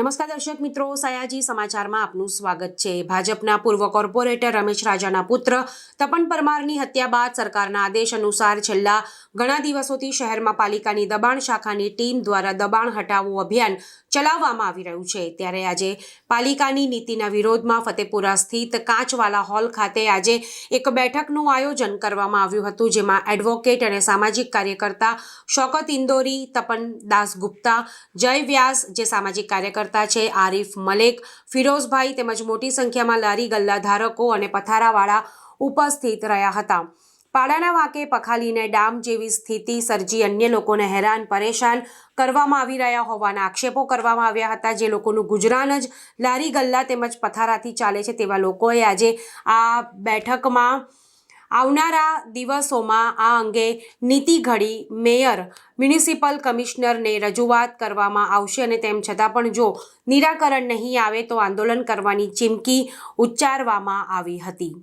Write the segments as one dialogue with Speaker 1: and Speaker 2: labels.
Speaker 1: નમસ્કાર દર્શક મિત્રો, સયાજી સમાચારમાં આપનું સ્વાગત છે. ભાજપના પૂર્વ કોર્પોરેટર રમેશ રાજાના પુત્ર તપન પરમારની હત્યા બાદ સરકારના આદેશ અનુસાર છેલ્લા ઘણા દિવસોથી શહેરમાં પાલિકાની દબાણ શાખાની ટીમ દ્વારા દબાણ હટાવો અભિયાન ચલાવવામાં આવી રહ્યું છે. ત્યારે આજે પાલિકાની નીતિના વિરોધમાં ફતેપુરા સ્થિત કાચવાલા હોલ ખાતે આજે એક બેઠકનું આયોજન કરવામાં આવ્યું હતું, જેમાં એડવોકેટ અને સામાજિક કાર્યકર્તા શોકત ઇન્દોરી, તપન દાસ ગુપ્તા જય વ્યાસ, જે સામાજિક કાર્યકર્તા છે આરિફ મલેક. ફિરોઝભાઈ તેમજ મોટી સંખ્યામાં લારી ગલ્લા ધારકો અને પથારાવાળા ઉપસ્થિત રહ્યા હતા. પાડાના વાંકે પખાલીને ડામ જેવી સ્થિતિ સર્જી અન્ય લોકોને હેરાન, પરેશાન કરવામાં આવી રહ્યા હોવાના આક્ષેપો કરવામાં આવ્યા હતા. જે લોકોનું ગુજરાન જ લારી ગલ્લા તેમજ પથારાથી ચાલે છે તેવા લોકોએ આજે આ બેઠકમાં આવનારા દિવસોમાં આ અંગે નીતિ ઘડી મેયર મ્યુનિસિપલ કમિશનરને રજૂઆત કરવામાં આવશે અને તેમ છતાં પણ જો નિરાકરણ નહીં આવે તો આંદોલન કરવાની ચીમકી ઉચ્ચારવામાં આવી હતી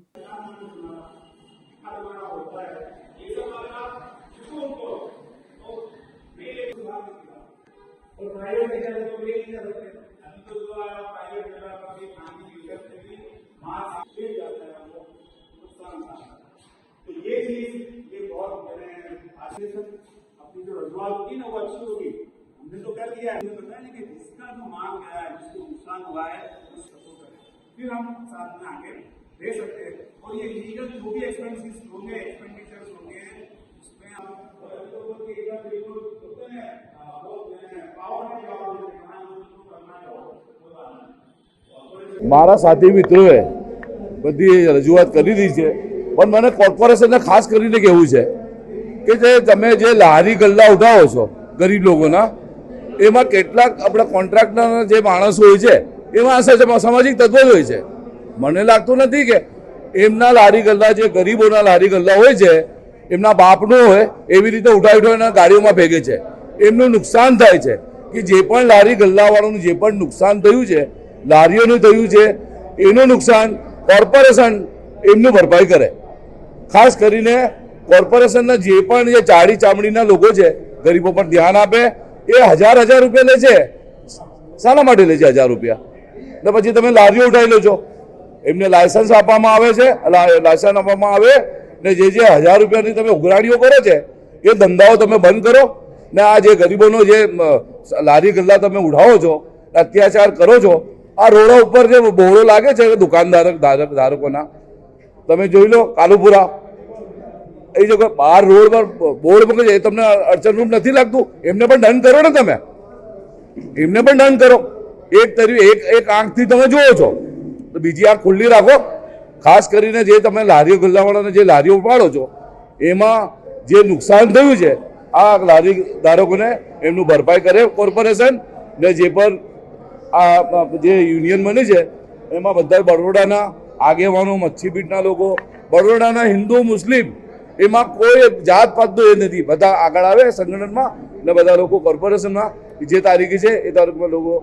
Speaker 2: और प्राइवेट की तरह तो ले नहीं जा सकते अभी तो फिर हम साथ में आगे दे सकते हैं और ये लीगल जो भी एक्सपेंसेस होंगे एक्सपेंडिचर्स होंगे उसमें हम तो कि एकदम बिल्कुल होते हैं आ, वो मैंने पावर में जवाब देते हैं हाँ, मुझको करना है वो बताना
Speaker 3: મારા સાથી મિત્રોએ બધી રજૂઆત કરી દીધી છે પણ મને કોર્પોરેશનને ખાસ કરીને કહેવું છે કે જે તમે જે લારી ગલ્લા ઉઠાવો છો ગરીબ લોકોના એમાં કેટલાક આપણા કોન્ટ્રાક્ટરના જે માણસો હોય છે એમાં અસર સામાજિક તત્વો જ હોય છે. મને લાગતું નથી કે એમના લારી ગલ્લા જે ગરીબોના લારી ગલ્લા હોય છે, એમના બાપનો હોય, એવી રીતે ઉઠાવી ઉઠાવીને ગાડીઓમાં ભેગે છે. એમનું નુકસાન થાય છે કે જે પણ લારી ગલ્લાવાળાનું જે પણ નુકસાન થયું છે, લારીઓનું થયું છે, એનું નુકસાન કોર્પોરેશન એમનું ભરપાઈ કરે. ખાસ કરીને કોર્પોરેશનના જે પણ જે ચાડી ચામડીના લોકો છે, ગરીબો પર ધ્યાન આપે, એ હજાર હજાર રૂપિયા લે છે. શાના માટે લે છે હજાર રૂપિયા? ને પછી તમે લારીઓ ઉઠાવી લો છો એમને લાયસન્સ આપવામાં આવે છે લાયસન્સ આપવામાં આવે ને જે જે હજાર રૂપિયાની તમે ઉઘરાણીઓ કરો છે, એ ધંધાઓ તમે બંધ કરો. ને આ જે ગરીબોનો જે લારી ગલ્લા તમે ઉઠાવો છો, અત્યાચાર કરો છો, આ રોડો ઉપર જે બહોળો લાગે છે દુકાનદાર ધારક, ધારકોના, તમે જોઈ લો કાલુપુરા. એ જો બહાર રોડ પર બોર્ડ મૂકે છે, એ તમને અડચણરૂપ નથી લાગતું? એમને પણ દંડ કરો ને તમે. એમને પણ દંડ કરો. એક તરી એક એક આંખથી તમે જુઓ છો. તો બીજી આંખ ખુલ્લી રાખો. ખાસ કરીને જે તમે લારીઓ ગલ્લાવાળાને જે લારીઓ ઉપાડો છો, એમાં જે નુકસાન થયું છે, આ લારી ધારકોને એમનું ભરપાઈ કરે કોર્પોરેશન ને જે પણ આ જે યુનિયન બની છે, એમાં બધા બરોડાના આગેવાનો, મચ્છીપીટના લોકો, બરોડાના હિન્દુ, મુસ્લિમ, એમાં કોઈ જાત પાતનો એ નથી. બધા આગળ આવે સંગઠનમાં ને બધા લોકો કોર્પોરેશનમાં. જે તારીખે છે એ તારીખમાં લોકો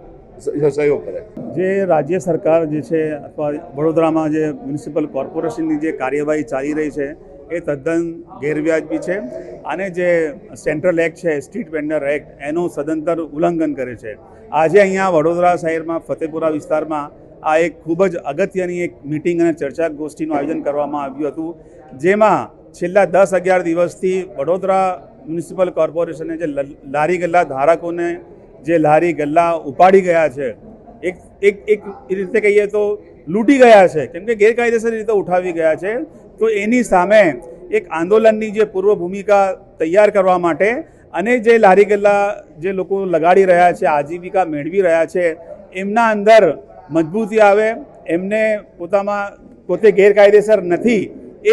Speaker 3: સહયોગ કરે.
Speaker 4: જે રાજ્ય સરકાર જે છે, અથવા વડોદરામાં જે મ્યુનિસિપલ કોર્પોરેશનની જે કાર્યવાહી ચાલી રહી છે, એ તદ્દન ગેરવ્યાજબી છે. અને જે સેન્ટ્રલ એક્ટ છે, સ્ટ્રીટ વેન્ડર એક્ટ, એનું સદંતર ઉલ્લંઘન કરે છે. આજે અહીંયા વડોદરા શહેરમાં, ફતેપુરા વિસ્તારમાં આ એક ખૂબ જ અગત્યની એક મિટિંગ અને ચર્ચા ગોષ્ઠીનું આયોજન કરવામાં આવ્યું હતું, જેમાં છેલ્લા દસ અગિયાર દિવસથી વડોદરા મ્યુનિસિપલ કોર્પોરેશને જે લારી ગલ્લા ધારકોને જે લારી ગલ્લા ઉપાડી ગયા છે, એક એક એક રીતે કહીએ તો લૂંટી ગયા છે. કેમ કે ગેરકાયદેસર રીતે ઉઠાવી ગયા છે. તો એની સામે એક આંદોલનની જે પૂર્વ ભૂમિકા તૈયાર કરવા માટે અને જે લારી ગલ્લા જે લોકો લગાડી રહ્યા છે, આજીવિકા મેળવી રહ્યા છે, એમના અંદર મજબૂતી આવે, એમને પોતામાં પોતે ગેરકાયદેસર નથી.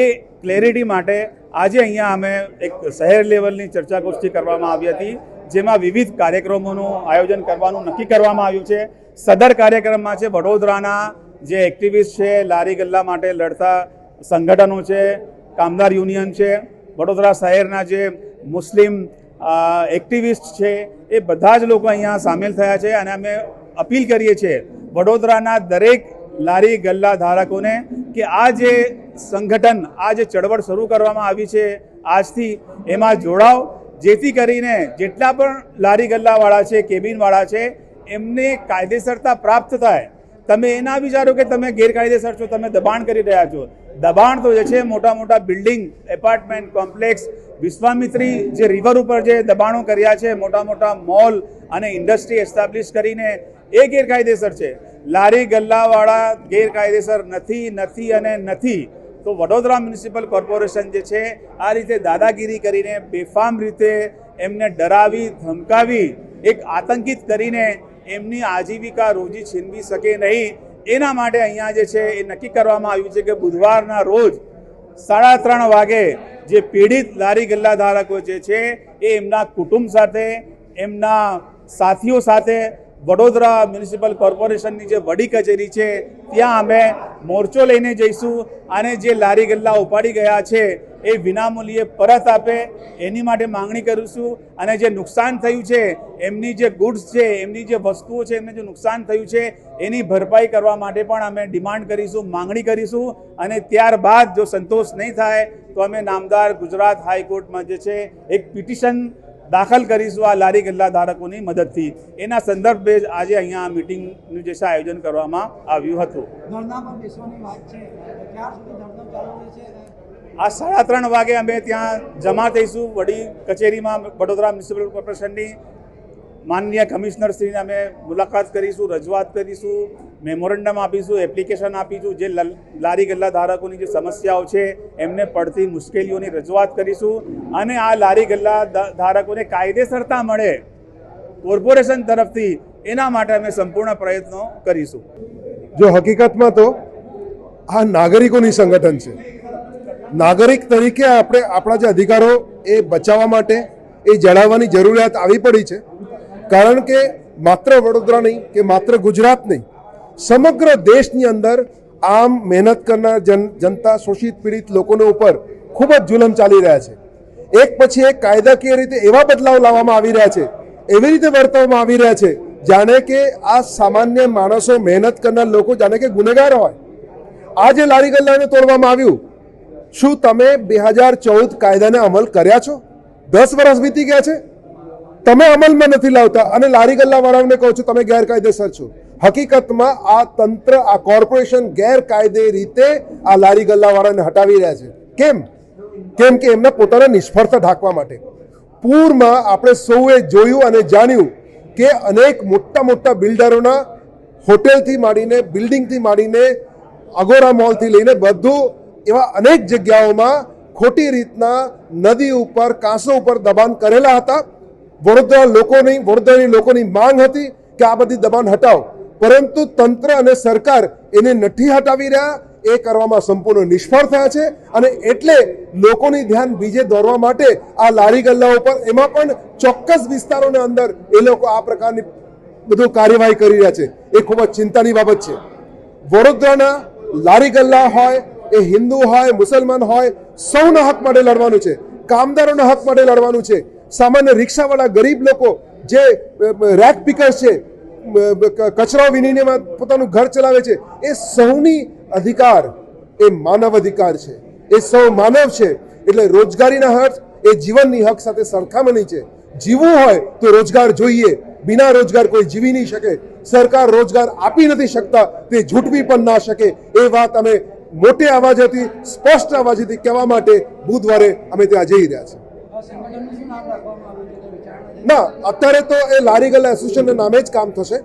Speaker 4: એ ક્લેરિટી માટે આજે અહીંયા અમે એક શહેર લેવલની ચર્ચા ગોષ્ઠી કરવામાં આવી હતી. જેમાં વિવિધ કાર્યક્રમોનું આયોજન કરવાનું નક્કી કરવામાં આવ્યું છે. સદર કાર્યક્રમમાં છે વડોદરાના જે એક્ટિવિસ્ટ છે, લારી ગલ્લા માટે લડતા સંગઠનો છે, કામદાર યુનિયન છે, વડોદરા શહેરના જે મુસ્લિમ એક્ટિવિસ્ટ છે, એ બધા જ લોકો અહીંયા સામેલ થયા છે અને અમે અપીલ કરીએ છીએ વડોદરાના દરેક લારી ગલ્લા ધારકોને કે આ જે સંગઠન, આ જે ચળવળ શરૂ કરવામાં આવી છે આજથી, એમાં જોડાવ જેથી કરીને જેટલા પણ લારી ગલ્લાવાળા છે, કેબિનવાળા છે, એમને કાયદેસરતા પ્રાપ્ત થાય. તમે એના વિચારો કે તમે ગેરકાયદેસર છો, તમે દબાણ કરી રહ્યા છો. દબાણ તો જે છે મોટા મોટા બિલ્ડિંગ, એપાર્ટમેન્ટ કોમ્પ્લેક્સ, વિશ્વામિત્રી જે રિવર ઉપર જે દબાણો કર્યા છે મોટા મોટા મોલ અને ઇન્ડસ્ટ્રી એસ્ટાબ્લિશ કરીને એ ગેરકાયદેસર છે. લારી ગલ્લાવાળા ગેરકાયદેસર નથી નથી અને નથી. તો વડોદરા મ્યુનિસિપલ કોર્પોરેશન જે છે, આ રીતે દાદાગીરી કરીને બેફામ રીતે એમને ડરાવી, ધમકાવી, એક આતંકિત કરીને એમની આજીવિકા રોજી છીનવી શકે નહીં, એના માટે અહીંયા જે છે, એ નક્કી કરવામાં આવ્યું છે કે બુધવારના રોજ સાડા ત્રણ વાગે જે પીડિત લારી ગલ્લા ધારકો જે છે, એ એમના કુટુંબ સાથે, એમના સાથીઓ સાથે વડોદરા મ્યુનિસિપલ કોર્પોરેશનની જે વડી કચેરી છે, ત્યાં અમે મોરચો લઈને જઈશું. અને જે લારી ગલ્લા ઉપાડી ગયા છે, એ વિનામૂલ્યે પરત આપે. એની માટે માંગણી કરીશું અને જે નુકસાન થયું છે, એમની જે ગુડ્સ છે, એમની જે વસ્તુઓ છે, એમને જે નુકસાન થયું છે, એની ભરપાઈ કરવા માટે પણ અમે ડિમાન્ડ કરીશું, માંગણી કરીશું. અને ત્યારબાદ જો સંતોષ નહીં થાય, તો અમે નામદાર ગુજરાત હાઈકોર્ટમાં જે છે, એક પિટિશન દાખલ કરીશું આ લારી ગલ્લા ધારકોની મદદથી. એના સંદર્ભે જ આજે અહીંયા આ મિટિંગનું જે છે આયોજન કરવામાં આવ્યું હતું. આ સાડા ત્રણ વાગે અમે ત્યાં જમા થઈશું. વડી કચેરીમાં વડોદરા મ્યુનિસિપલ કોર્પોરેશનની માનનીય કમિશનરશ્રીને અમે મુલાકાત કરીશું રજૂઆત કરીશું મેમોરેન્ડમ આપીશું એપ્લિકેશન આપીશું. જે લારી ગલ્લા ધારકોની જે સમસ્યાઓ છે એમને પડતી મુશ્કેલીઓની રજૂઆત કરીશું અને આ લારી ગલ્લા ધારકોને કાયદેસરતા મળે કોર્પોરેશન તરફથી એના માટે અમે સંપૂર્ણ પ્રયત્નો કરીશું.
Speaker 5: જો હકીકતમાં તો આ નાગરિકોની સંગઠન છે. નાગરિક તરીકે આપણે, આપણા જે અધિકારો એ બચાવવા માટે એ જણાવવાની જરૂરિયાત આવી પડી છે. કારણ કે માત્ર વડોદરા નહીં કે માત્ર ગુજરાત નહીં, સમગ્ર દેશની અંદર આમ મહેનત કરનાર જન, જનતા શોષિત પીડિત લોકોને ઉપર ખૂબ જ જુલમ ચાલી રહ્યા છે. એક પછી એક કાયદાકીય રીતે એવા બદલાવ લાવવામાં આવી રહ્યા છે, એવી રીતે વર્તવામાં આવી રહ્યા છે, જાણે કે આ સામાન્ય માણસો મહેનત કરનાર લોકો જાણે કે ગુનેગાર હોય. આ જે લારી ગલ્લાને તોડવામાં આવ્યું, શું તમે બે હજાર ચૌદ કાયદાને અમલ કર્યા છો? દસ વર્ષ વીતી ગયા છે? તમે અમલમાં નથી લાવતા અને લારી ગલ્લાવાળાઓને કહો છો, તમે ગેરકાયદેસર છો. હકીકતમાં આ તંત્ર, આ કોર્પોરેશન ગેરકાયદે રીતે આ લારી ગલ્લાવાળાને હટાવી રહ્યા છે. કેમ? કેમ કે એમના પોતાના નિષ્ફળતા ઢાંકવા માટે. પૂરમાં આપણે સૌએ જોયું અને જાણ્યું કે અનેક મોટા મોટા બિલ્ડરોના હોટેલથી માંડીને, બિલ્ડિંગથી માંડીને, અગોરા મોલથી લઈને બધું એવા અનેક જગ્યાઓમાં ખોટી રીતના નદી ઉપર, કાંસો ઉપર દબાણ કરેલા હતા. વડોદરા લોકોની, વડોદરાની લોકોની માંગ હતી કે આ બધી દબાણ હટાવો. પરંતુ તંત્ર અને સરકાર એને નથી હટાવી રહ્યા. એ કરવામાં સંપૂર્ણ નિષ્ફળ થયા છે અને એટલે લોકોની ધ્યાન બીજે દોરવા માટે આ લારી ગલ્લા ઉપર એમાં પણ ચોક્કસ વિસ્તારોની અંદર એ લોકો આ પ્રકારની બધું કાર્યવાહી કરી રહ્યા છે. એ ખૂબ જ ચિંતાની બાબત છે. વડોદરાના લારી ગલ્લા હોય, એ હિન્દુ હોય, મુસલમાન હોય, સૌના હક માટે લડવાનું છે. કામદારોના હક માટે લડવાનું છે. સામાન્ય રિક્ષાવાળા ગરીબ લોકો જે રેક પિકર્સ છે કચરો વીણીને પોતાનું ઘર ચલાવે છે. એ સૌની અધિકાર, એ માનવ અધિકાર છે. એ સૌ માનવ છે. એટલે રોજગારીના હક એ જીવનની હક સાથે સરખામણી છે. જીવવું હોય તો રોજગાર જોઈએ. બિના રોજગાર કોઈ જીવી નહીં શકે. સરકાર રોજગાર આપી નથી શકતા. તે ઝૂંટવી પણ ના શકે. એ વાત અમે મોટે અવાજેથી, સ્પષ્ટ અવાજેથી કહેવા માટે બુધવારે અમે ત્યાં જઈ રહ્યા છીએ. ના, અત્યારે તો એ લારી ગલ્લા એસોસિએશનના નામે જ કામ થશે.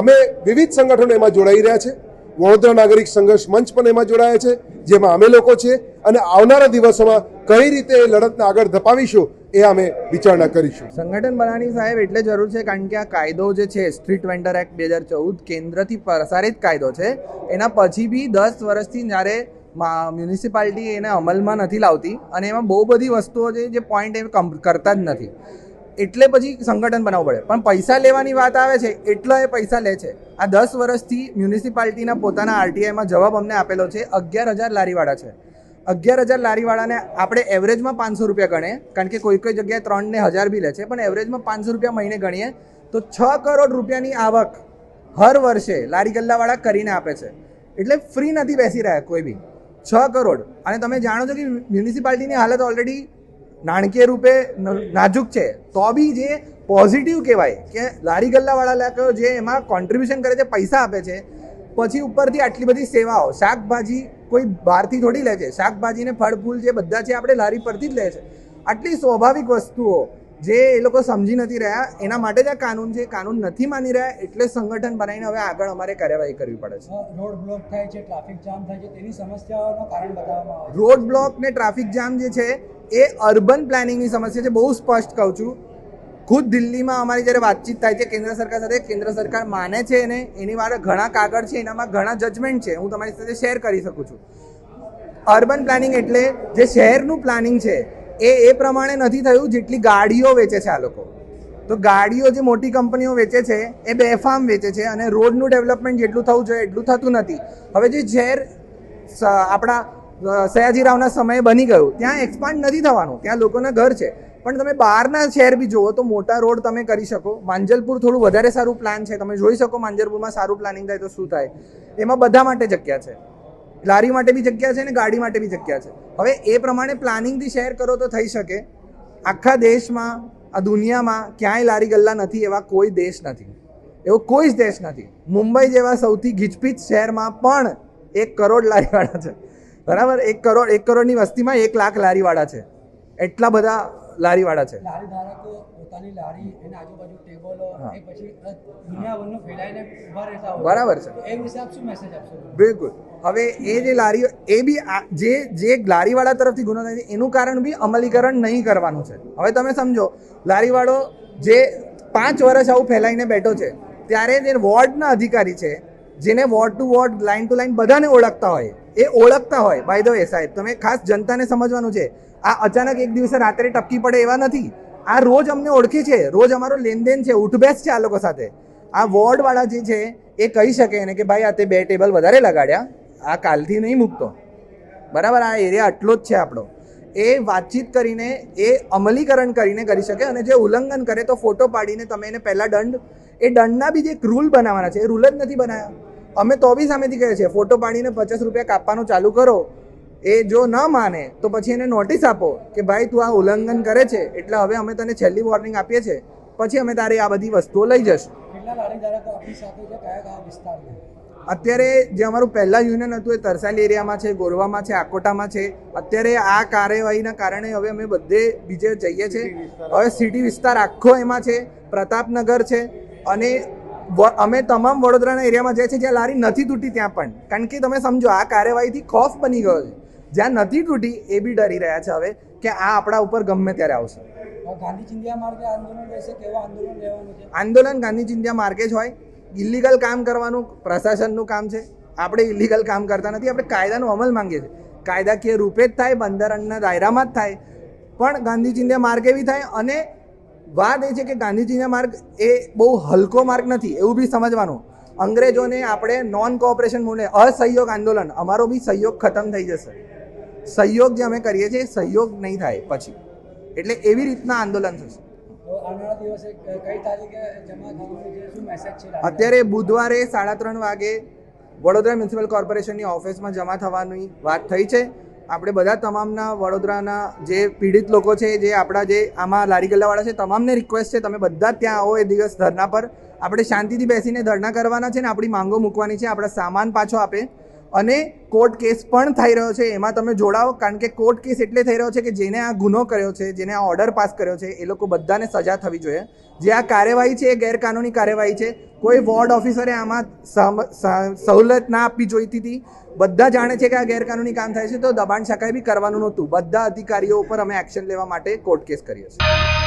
Speaker 5: અમે વિવિધ સંગઠનો એમાં જોડાઈ રહ્યા છે. વડોદરા નાગરિક સંઘર્ષ મંચ પણ એમાં જોડાયા છે, જેમાં અમે લોકો છીએ અને આવનારા દિવસોમાં કઈ રીતે એ લડતને આગળ ધપાવીશું એ અમે વિચારણા કરીશું.
Speaker 6: સંગઠન બનાવવાની સાહેબ એટલે જરૂર છે, કારણ કે આ કાયદો જે છે સ્ટ્રીટ વેન્ડર એક્ટ બે હજાર ચૌદ કેન્દ્રથી પ્રસારિત કાયદો છે. એના પછી બી દસ વર્ષથી જ્યારે મ્યુનિસિપાલિટી એને અમલમાં નથી લાવતી અને એમાં બહુ બધી વસ્તુઓ છે જે પોઈન્ટ એ કરતા જ નથી. એટલે પછી સંગઠન બનાવવું પડે. પણ પૈસા લેવાની વાત આવે છે, એટલો એ પૈસા લે છે. આ દસ વર્ષથી મ્યુનિસિપાલિટીના પોતાના આરટીઆઈમાં જવાબ અમને આપેલો છે, અગિયાર હજાર લારીવાળા છે. અગિયાર હજાર લારીવાળાને આપણે એવરેજમાં પાંચસો રૂપિયા ગણીએ, કારણ કે કોઈ કોઈ જગ્યાએ ત્રણ ને હજાર બી લે છે, પણ એવરેજમાં પાંચસો રૂપિયા મહિને ગણીએ, તો છ કરોડ રૂપિયાની આવક હર વર્ષે લારી ગલ્લાવાળા કરીને આપે છે. એટલે ફ્રી નથી બેસી રહ્યા કોઈ બી. છ કરોડ. અને તમે જાણો છો કે મ્યુનિસિપાલિટીની હાલત ઓલરેડી નાણાકીય રૂપે નાજુક છે. તો બી જે પોઝિટિવ કહેવાય, કે લારી ગલ્લાવાળા લોકો જે એમાં કોન્ટ્રીબ્યુશન કરે છે, પૈસા આપે છે, પછી ઉપરથી આટલી બધી સેવાઓ, શાકભાજી કોઈ બહારથી થોડી લે છે. શાકભાજી ને ફળ ફૂલ જે બધા છે, આપણે લારી પરથી જ લે છે. આટલી સ્વાભાવિક વસ્તુઓ જે એ લોકો સમજી નથી રહ્યા એના માટે જ આ કાનૂન છે. કાનૂન નથી માની રહ્યા એટલે સંગઠન બનાવીને હવે આગળ અમારે કાર્યવાહી કરવી પડે છે.
Speaker 7: રોડ બ્લોક થાય છે ટ્રાફિક જામ થાય છે તેની સમસ્યાઓનો કારણ બતાવવામાં આવે
Speaker 6: રોડ બ્લોક ને ટ્રાફિક જામ જે છે એ અર્બન પ્લાનિંગની સમસ્યા છે બહુ સ્પષ્ટ કહું છું. ખુદ દિલ્હીમાં અમારી જ્યારે વાતચીત થાય છે કેન્દ્ર સરકાર સાથે કેન્દ્ર સરકાર માને છે અને એની વાળે ઘણા કાગળ છે એનામાં ઘણા જજમેન્ટ છે હું તમારી સાથે શેર કરી શકું છું. અર્બન પ્લાનિંગ એટલે જે શહેરનું પ્લાનિંગ છે એ એ પ્રમાણે નથી થયું જેટલી ગાડીઓ વેચે છે આ લોકો. તો ગાડીઓ જે મોટી કંપનીઓ વેચે છે, એ બેફામ વેચે છે અને રોડનું ડેવલપમેન્ટ જેટલું થવું જોઈએ એટલું થતું નથી. હવે જે શહેર આપણા સયાજીરાવના સમયે બની ગયું, ત્યાં એક્સપાન્ડ નથી થવાનું, ત્યાં લોકોના ઘર છે. પણ તમે બહારના શહેર બી જુઓ તો મોટા રોડ તમે કરી શકો. માંજલપુર થોડું વધારે સારું પ્લાન છે. તમે જોઈ શકો માંજલપુરમાં સારું પ્લાનિંગ થાય તો શું થાય. એમાં બધા માટે જગ્યા છે. લારી માટે બી જગ્યા છે અને ગાડી માટે બી જગ્યા છે. હવે એ પ્રમાણે પ્લાનિંગથી શેર કરો તો થઈ શકે. આખા દેશમાં, આ દુનિયામાં ક્યાંય લારી ગલ્લા નથી એવા કોઈ દેશ નથી. એવો કોઈ જ દેશ નથી. મુંબઈ જેવા સૌથી ગીચપીચ શહેરમાં પણ એક કરોડ લારીવાળા છે. બરાબર? એક કરોડ, એક કરોડની વસ્તીમાં એક લાખ લારીવાળા છે. એટલા બધા લારીવાળા છે.
Speaker 7: લારી ધારકો પોતાની લારી એના આજુબાજુ ટેબલો એ પછી દુનિયાભરનું ફેલાઈને ઊભા રહેતા હોય.
Speaker 6: બરાબર છે.
Speaker 7: એ વિશે આપ શું મેસેજ આપશો?
Speaker 6: બિલકુલ. હવે એ જે લારીઓ એ બી જે જે લારીવાળા તરફથી ગુનો થાય છે એનું કારણ બી અમલીકરણ નહીં કરવાનું છે. હવે તમે સમજો લારીવાળો જે પાંચ વર્ષ આવું ફેલાઈને બેઠો છે ત્યારે જે વોર્ડના અધિકારી છે જેને ward to ward line to line બધાને ઓળખતા હોય એ ઓળખતા હોય. બાય ધ વે સાહેબ તમે ખાસ જનતાને સમજવાનું છે આ અચાનક એક દિવસે રાત્રે ટપકી પડે એવા નથી. આ રોજ અમને ઓળખે છે, રોજ અમારો લેનદેન છે ઉઠબેસ છે આ લોકો સાથે. આ વોર્ડવાળા જે છે, એ કહી શકે એને કે ભાઈ, આ તે બે ટેબલ વધારે લગાડ્યા, આ કાલથી નહીં મૂકતો. બરાબર, આ એરિયા આટલો જ છે આપણો. એ વાતચીત કરીને, એ અમલીકરણ કરીને કરી શકે અને જે ઉલ્લંઘન કરે તો ફોટો પાડીને તમે એને પહેલાં દંડ, એ દંડના બી જે એક રૂલ બનાવવાના છે, એ રૂલ જ નથી બનાવ્યા અમે તો બી સામેથી કહીએ છીએ ફોટો પાડીને પચાસ રૂપિયા કાપવાનું ચાલુ કરો એ જો ન માને તો પછી એને નોટિસ આપો કે ભાઈ તું આ ઉલ્લંઘન કરે છે એટલે હવે અમે તને છેલ્લી વોર્નિંગ આપીએ છીએ. પછી અમે તારી આ બધી વસ્તુઓ લઈ જશું. અત્યારે જે અમારું પહેલા યુનિયન હતું એ તરસાલી એરિયામાં છે ગોરવામાં છે આકોટામાં છે. અત્યારે આ કાર્યવાહીના કારણે હવે અમે બધે બીજે જઈએ છીએ હવે સિટી વિસ્તાર આખો એમાં છે પ્રતાપનગર છે અને અમે તમામ વડોદરાના એરિયામાં જઈએ છીએ જ્યાં લારી નથી તૂટી ત્યાં પણ. કારણ કે તમે સમજો આ કાર્યવાહીથી ખોફ બની ગયો છે. જ્યાં નથી તૂટી એ બી ડરી રહ્યા છે હવે કે આ આપણા ઉપર ગમે ત્યારે આવશે.
Speaker 7: આંદોલન
Speaker 6: ગાંધી ચિંધ્યા માર્ગે જ હોય. ઇલીગલ કામ કરવાનું પ્રશાસનનું કામ છે. આપણે ઇલીગલ કામ કરતા નથી આપણે કાયદાનો અમલ માંગીએ છીએ. કાયદાકીય રૂપે જ થાય બંધારણના દાયરામાં જ થાય. પણ ગાંધી ચિંધ્યા માર્ગે બી થાય અને વાત એ છે કે ગાંધીજીના માર્ગ એ બહુ હલકો માર્ગ નથી એવું બી સમજવાનું. અંગ્રેજોને આપણે નોન કોઓપરેશન મૂલ્ય અસહયોગ આંદોલન અમારો બી સહયોગ ખતમ થઈ જશે. સહયોગ જે અમે કરીએ છીએ સહયોગ નહીં થાય પછી. એટલે એવી રીતના આંદોલન થશે. અત્યારે બુધવારે સાડા ત્રણ વાગે વડોદરા મ્યુનિસિપલ કોર્પોરેશનની ઓફિસમાં જમા થવાની વાત થઈ છે. આપણે બધા તમામના વડોદરાના જે પીડિત લોકો છે જે આપણા જે આમાં લારી ગલ્લાવાળા છે તમામને રિક્વેસ્ટ છે તમે બધા ત્યાં આવો એ દિવસ ધરના પર. આપણે શાંતિથી બેસીને ધરના કરવાના છે ને આપણી માંગો મૂકવાની છે આપણા સામાન પાછો આપે. અને કોર્ટ કેસ પણ થઈ રહ્યો છે. એમાં તમે જોડાઓ, કારણ કે કોર્ટ કેસ એટલે થઈ રહ્યો છે કે જેને આ ગુનો કર્યો છે, જેને આ ઓર્ડર પાસ કર્યો છે, એ લોકો બધાને સજા થવી જોઈએ. જે આ કાર્યવાહી છે એ ગેરકાનૂની કાર્યવાહી છે. કોઈ વોર્ડ ઓફિસરે આમાં સવલત ના આપવી જોઈતી હતી. બધા જાણે છે કે આ ગેરકાનૂની કામ થાય છે, તો દબાણ શકાય બી કરવાનું નહોતું. બધા અધિકારીઓ ઉપર અમે એક્શન લેવા માટે કોર્ટ કેસ કરીએ છીએ.